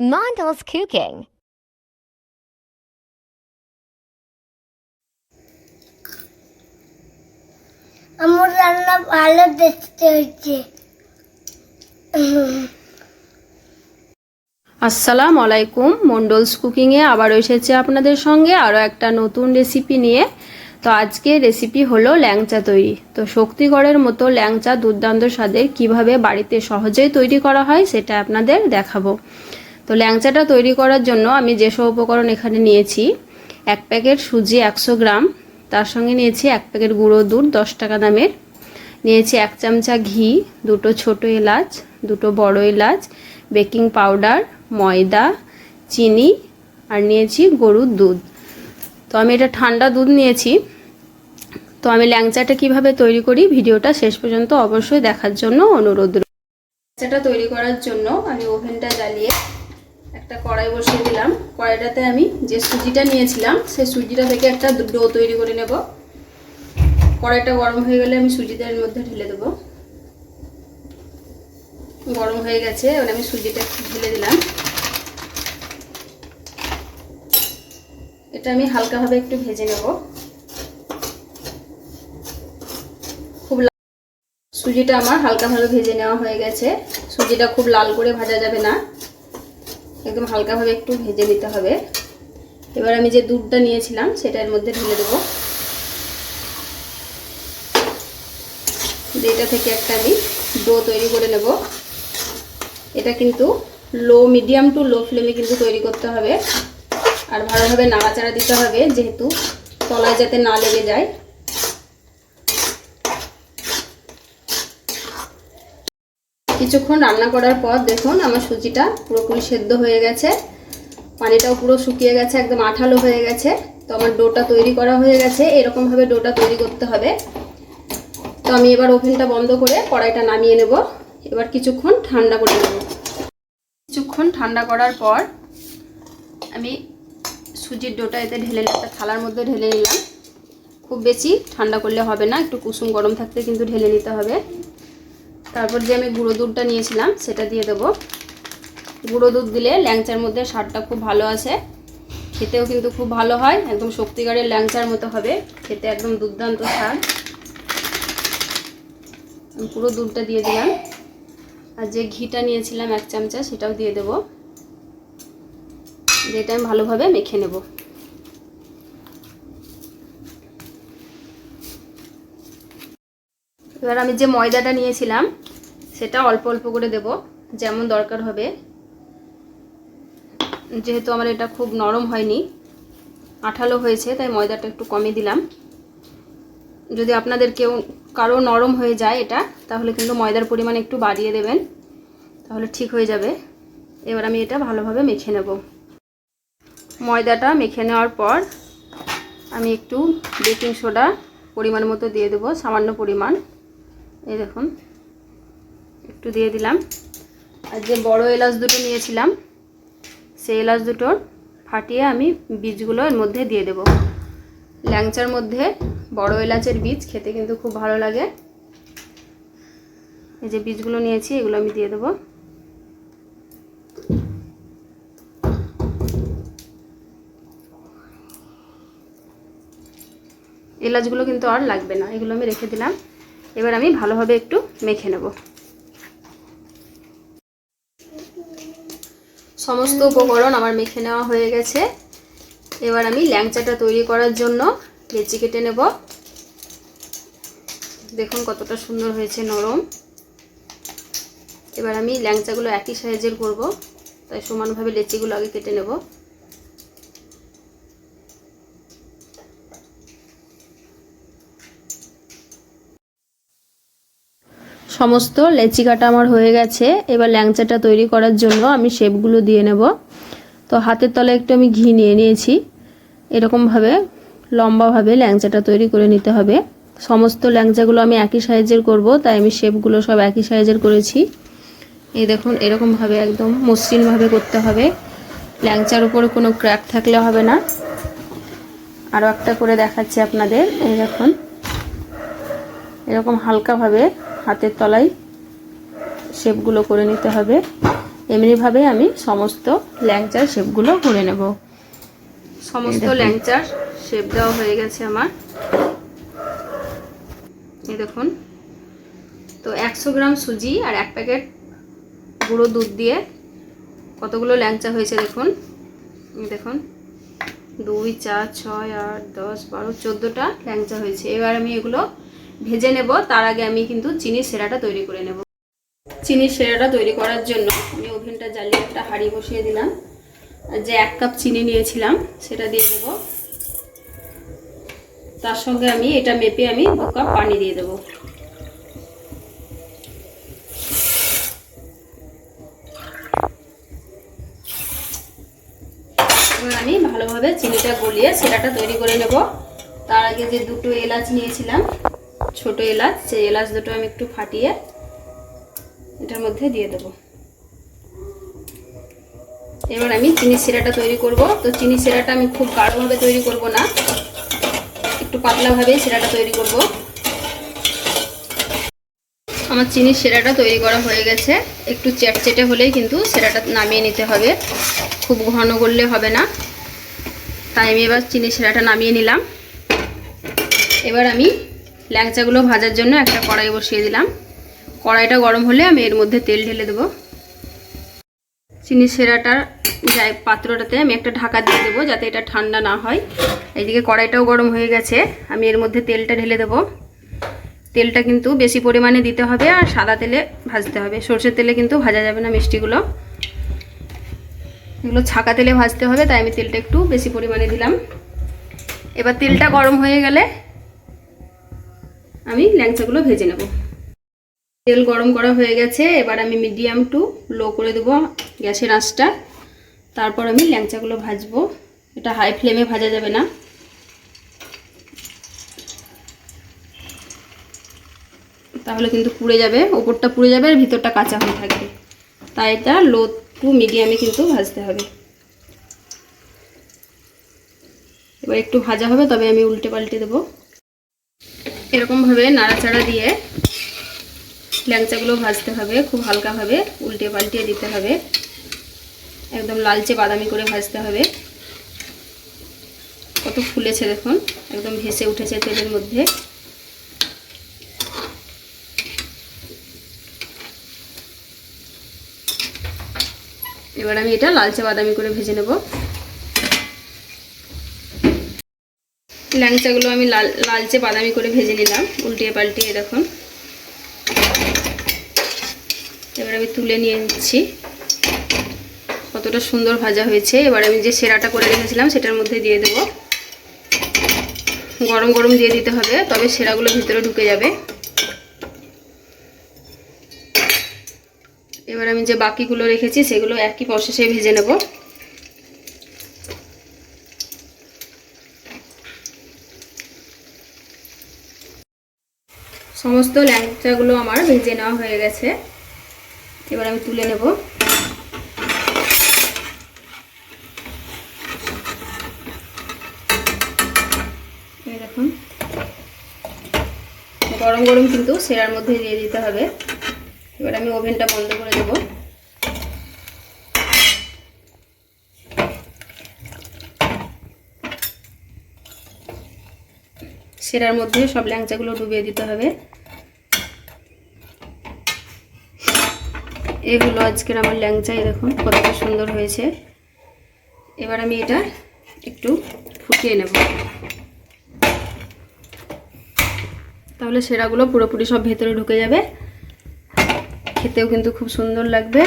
Mondel's Cooking. আমার রান্না ভালো দেখতে হয়েছে। আসসালামু আলাইকুম মন্ডলস কুকিংয়ে আবার এসেছে আপনাদের সঙ্গে আরও একটা নতুন রেসিপি নিয়ে। তো আজকে রেসিপি হলো ল্যাংচা তৈরি। তো শক্তিগড়ের মতো ল্যাংচা দুর্দান্ত স্বাদের কীভাবে বাড়িতে সহজেই তৈরি করা হয় সেটা আপনাদের দেখাবো। তো ল্যাংচাটা তৈরি করার জন্য আমি যেসব উপকরণ এখানে নিয়েছি, এক প্যাকেট সুজি একশো গ্রাম, তার সঙ্গে নিয়েছি এক প্যাকেট গুঁড়ো দুধ দশ টাকা দামের, নিয়েছি এক চামচা ঘি, দুটো ছোট এলাচ, দুটো বড় এলাচ, বেকিং পাউডার, ময়দা, চিনি, আর নিয়েছি গরুর দুধ তো আমি এটা ঠান্ডা দুধ নিয়েছি তো আমি ল্যাংচাটা কীভাবে তৈরি করি ভিডিওটা শেষ পর্যন্ত অবশ্যই দেখার জন্য অনুরোধ। ল্যাংচাটা তৈরি করার জন্য আমি ওভেনটা জ্বালিয়ে একটা কড়াই বসিয়ে দিলাম। কড়াইটাতে আমি যে সুজিটা নিয়েছিলাম, সেই সুজিটা থেকে একটা ডো তৈরি করে নেব। কড়াইটা গরম হয়ে গেলে আমি সুজিটা এর মধ্যে ঢেলে দেবো। গরম হয়ে গেছে, এবার আমি সুজিটা ঢেলে দিলাম। এটা আমি হালকাভাবে একটু ভেজে নেব। খুব সুজিটা আমার হালকাভাবে ভেজে নেওয়া হয়ে গেছে। সুজিটা খুব লাল করে ভাজা যাবে না। একদম হালকাভাবে একটু ভেজে নিতে হবে। এবার আমি যে দুধটা নিয়েছিলাম সেটা এর মধ্যে ঢেলে দেবো। এটা থেকে একটা আমি ডো তৈরি করে নেব। এটা কিন্তু লো মিডিয়াম টু লো ফ্লেমে কিন্তু তৈরি করতে হবে। আর ভালোভাবে নাড়াচাড়া দিতে হবে, যেহেতু তলায় যাতে না লেগে যায়। কিছুক্ষণ রান্না করার পর দেখুন আমার সুজিটা পুরোপুরি সেদ্ধ হয়ে গেছে। পানিটাও পুরো শুকিয়ে গেছে, একদম আঠালো হয়ে গেছে। তো আমার ডোটা তৈরি করা হয়ে গেছে, এরকমভাবে ডোটা তৈরি করতে হবে। তো আমি এবার ওভেনটা বন্ধ করে কড়াইটা নামিয়ে নেব। এবার কিছুক্ষণ ঠান্ডা করে নেব। কিছুক্ষণ ঠান্ডা করার পর আমি সুজির ডোটা এতে ঢেলে একটা থালার মধ্যে ঢেলে নিলাম। খুব বেশি ঠান্ডা করলে হবে না, একটু কুসুম গরম থাকতে কিন্তু ঢেলে নিতে হবে। তারপর যে আমি গুঁড়ো দুধটা নিয়েছিলাম, সেটা দিয়ে দেবো। গুঁড়ো দুধ দিলে ল্যাংচার মধ্যে স্বাদটা খুব ভালো আছে খেতেও কিন্তু খুব ভালো হয়, একদম শক্তিগড়ের ল্যাংচার মতো হবে। খেতে একদম দুর্দান্ত স্বাদ। পুরো দুধটা দিয়ে দিলাম। আর যে ঘিটা নিয়েছিলাম এক চামচা, সেটাও দিয়ে দেবো। যেটা আমি ভালোভাবে মেখে নেব। এবার আমি যে ময়দাটা নিয়েছিলাম সেটা অল্প অল্প করে দেব, যেমন দরকার হবে। যেহেতু আমার এটা খুব নরম হয়নি, আঠালো হয়েছে, তাই ময়দাটা একটু কমই দিলাম। যদি আপনাদের কেউ, কারও নরম হয়ে যায় এটা, তাহলে কিন্তু ময়দার পরিমাণ একটু বাড়িয়ে দেবেন, তাহলে ঠিক হয়ে যাবে। এবার আমি এটা ভালোভাবে মেখে নেব। ময়দাটা মেখে নেওয়ার পর আমি একটু বেকিং সোডা পরিমাণ মতো দিয়ে দেবো, সামান্য পরিমাণ। এই দেখুন। একটু দিয়ে দিলাম। আর যে বড় এলাচ দুটো নিয়েছিলাম, সেই এলাচ দুটোর ফাটিয়ে আমি বীজগুলো এর মধ্যে দিয়ে দেব। ল্যাংচার মধ্যে বড় এলাচের বীজ খেতে কিন্তু খুব ভালো লাগে। এই যে বীজগুলো নিয়েছি, এগুলো আমি দিয়ে দেবো। এলাচগুলো কিন্তু আর লাগবে না, এগুলো আমি রেখে দিলাম। এবার আমি ভালোভাবে একটু মেখে নেব। সমস্ত উপকরণ আমার মেখে নেওয়া হয়ে গেছে। এবার আমি ল্যাংচাটা তৈরি করার জন্য লেচি কেটে নেব। দেখুন কতটা সুন্দর হয়েছে, নরম। এবার আমি ল্যাংচাগুলো একই সাইজের করব, তাই সমানভাবে লেচিগুলো আগে কেটে নেব। সমস্ত লেচি কাটা আমার হয়ে গেছে। এবার ল্যাংচাটা তৈরি করার জন্য আমি শেপগুলো দিয়ে নেব। তো হাতের তলে একটু আমি ঘি নিয়ে নিয়েছি। এরকমভাবে লম্বাভাবে ল্যাংচাটা তৈরি করে নিতে হবে। সমস্ত ল্যাংচাগুলো আমি একই সাইজের করব, তাই আমি শেপগুলো সব একই সাইজের করেছি। এই দেখুন, এরকমভাবে একদম মসৃণভাবে করতে হবে। ল্যাংচার উপরে কোনো ক্র্যাক থাকলে হবে না। আরও একটা করে দেখাচ্ছি আপনাদের, এই দেখুন। এরকম হালকাভাবে হাতের তলায় শেপগুলো করে নিতে হবে। এমনিভাবে আমি সমস্ত ল্যাংচার শেপগুলো করে নেব। সমস্ত ল্যাংচার শেপ দেওয়া হয়ে গেছে আমার। এ দেখুন। তো একশো গ্রাম সুজি আর এক প্যাকেট গুঁড়ো দুধ দিয়ে কতগুলো ল্যাংচা হয়েছে দেখুন। দেখুন। দুই চার ছয় আট দশ বারো চোদ্দোটা ল্যাংচা হয়েছে। এবার আমি এগুলো ভেজে নেব। তার আগে আমি কিন্তু চিনির সেরাটা তৈরি করে নেব। চিনির সেরাটা তৈরি করার জন্য আমি ওভেনটা জ্বালিয়ে একটা হাঁড়ি বসিয়ে দিলাম। যে এক কাপ চিনি নিয়েছিলাম, সেটা দিয়ে দেবো। তার সঙ্গে আমি এটা মেপে আমি দু কাপ পানি দিয়ে দেবো। আমি ভালোভাবে চিনিটা গলিয়ে সেরাটা তৈরি করে নেব। তার আগে যে দুটো এলাচ নিয়েছিলাম ছোট এলাচ সেই এলাচ দুটো আমি একটু ফাটিয়ে এটার মধ্যে দিয়ে দেব। এবার আমি চিনি সিরাটা তৈরি করব। তো চিনি সিরাটা আমি খুব গাঢ়ভাবে তৈরি করব না, একটু পাতলাভাবে সিরাটা তৈরি করব। আমার চিনির সেরাটা তৈরি করা হয়ে গেছে। একটু চ্যাটচেটে হলেই কিন্তু সেরাটা নামিয়ে নিতে হবে। খুব ঘন করলে হবে না। তাই আমি এবার চিনি সেরাটা নামিয়ে নিলাম। এবার আমি ল্যাংচাগুলো ভাজার জন্য একটা কড়াই বসিয়ে দিলাম। কড়াইটা গরম হলে আমি এর মধ্যে তেল ঢেলে দেবো। চিনি সেরাটার যাই পাত্রটাতে আমি একটা ঢাকা দিয়ে দেবো যাতে এটা ঠান্ডা না হয়। এইদিকে কড়াইটাও গরম হয়ে গেছে, আমি এর মধ্যে তেলটা ঢেলে দেবো। তেলটা কিন্তু বেশি পরিমাণে দিতে হবে আর সাদা তেলে ভাজতে হবে। সর্ষের তেলে কিন্তু ভাজা যাবে না মিষ্টিগুলো। এগুলো ছাকা তেলে ভাজতে হবে, তাই আমি তেলটা একটু বেশি পরিমাণে দিলাম। এবার তেলটা গরম হয়ে গেলে আমি ল্যাংচাগুলো ভেজে নেব। তেল গরম করা হয়ে গেছে, এবার আমি মিডিয়াম টু লো করে দেবো গ্যাসের আঁচটা। তারপর আমি ল্যাংচাগুলো ভাজবো। এটা হাই ফ্লেমে ভাজা যাবে না। তাহলে কিন্তু পুড়ে যাবে, ওপরটা পুড়ে যাবে আর ভিতরটা কাঁচা হয়ে থাকবে। তাই এটা লো টু মিডিয়ামে কিন্তু ভাজতে হবে। এবার একটু ভাজা হবে, তবে আমি উল্টে পাল্টে দেবো। এরকমভাবে নাড়াচাড়া দিয়ে ল্যাংচাগুলো ভাজতে হবে, খুব হালকাভাবে উল্টে পাল্টিয়ে দিতে হবে। একদম লালচে বাদামি করে ভাজতে হবে। কত ফুলেছে দেখুন, একদম ভেসে উঠেছে তেলের মধ্যে। এবার আমি এটা লালচে বাদামি করে ভেজে নেব। ল্যাংচাগুলো আমি লাল, লালচে বাদামি করে ভেজে নিলাম, উল্টিয়ে পাল্টিয়ে দেখুন। এবার আমি তুলে নিয়ে নিচ্ছি। কতটা সুন্দর ভাজা হয়েছে। এবার আমি যে সেরাটা করে রেখেছিলাম, সেটার মধ্যে দিয়ে দেব। গরম গরম দিয়ে দিতে হবে, তবে সেরাগুলো ভিতরে ঢুকে যাবে। এবার আমি যে বাকিগুলো রেখেছি, সেগুলো একই প্রসেসে ভেজে নেব। সমস্ত ল্যাংচাগুলো আমার ভেজে নেওয়া হয়ে গেছে। এবার আমি তুলে নেব। দেখুন। গরম গরম কিন্তু সেরার মধ্যে দিয়ে দিতে হবে। এবার আমি ওভেনটা বন্ধ করে দেব। সেরার মধ্যে সব ল্যাংচাগুলো ডুবিয়ে দিতে হবে। এগুলো আজকের আমার ল্যাংচাই, দেখুন, কতটা সুন্দর হয়েছে। এবার আমি এটা একটু ফুটিয়ে নেব। তাহলে সেরাগুলো পুরোপুরি সব ভেতরে ঢুকে যাবে। খেতেও কিন্তু খুব সুন্দর লাগবে।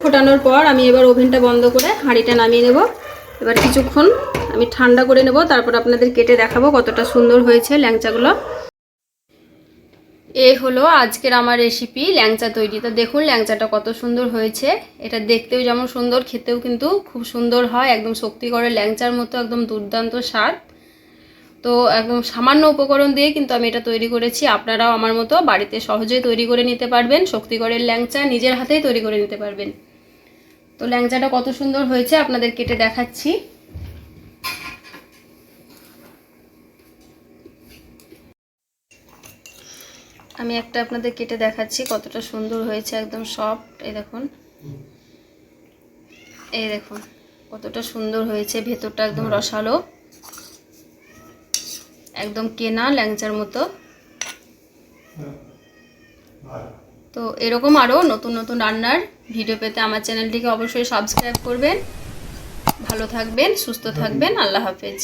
ফোটানোর পর আমি এবার ওভেনটা বন্ধ করে হাঁড়িটা নামিয়ে নেব। এবার কিছুক্ষণ আমি ঠান্ডা করে নেব, তারপর আপনাদের কেটে দেখাবো কতটা সুন্দর হয়েছে ল্যাংচাগুলো। এ হলো আজকের আমার রেসিপি ল্যাংচা তৈরি। তো দেখুন ল্যাংচাটা কত সুন্দর হয়েছে। এটা দেখতেও যেমন সুন্দর, খেতেও কিন্তু খুব সুন্দর হয়, একদম শক্তিগড়ের ল্যাংচার মতো, একদম দুর্দান্ত স্বাদ। তো একদম সামান্য উপকরণ দিয়ে কিন্তু আমি এটা তৈরি করেছি। আপনারাও আমার মতো বাড়িতে সহজেই তৈরি করে নিতে পারবেন। শক্তিগড়ের ল্যাংচা নিজের হাতেই তৈরি করে নিতে পারবেন। তো ল্যাংচাটা কত সুন্দর হয়েছে আপনাদের কেটে দেখাচ্ছি। আমি একটা আপনাদের কেটে দেখাচ্ছি কতটা সুন্দর হয়েছে একদম সফট, এই দেখুন। এই দেখুন, কতটা সুন্দর হয়েছে, ভেতরটা একদম রসালো। একদম কেনা ল্যাংচার মতো। তো এরকম আরও নতুন নতুন রান্নার ভিডিও পেতে আমার চ্যানেলটিকে অবশ্যই সাবস্ক্রাইব করবেন। ভালো থাকবেন সুস্থ থাকবেন আল্লাহ হাফেজ।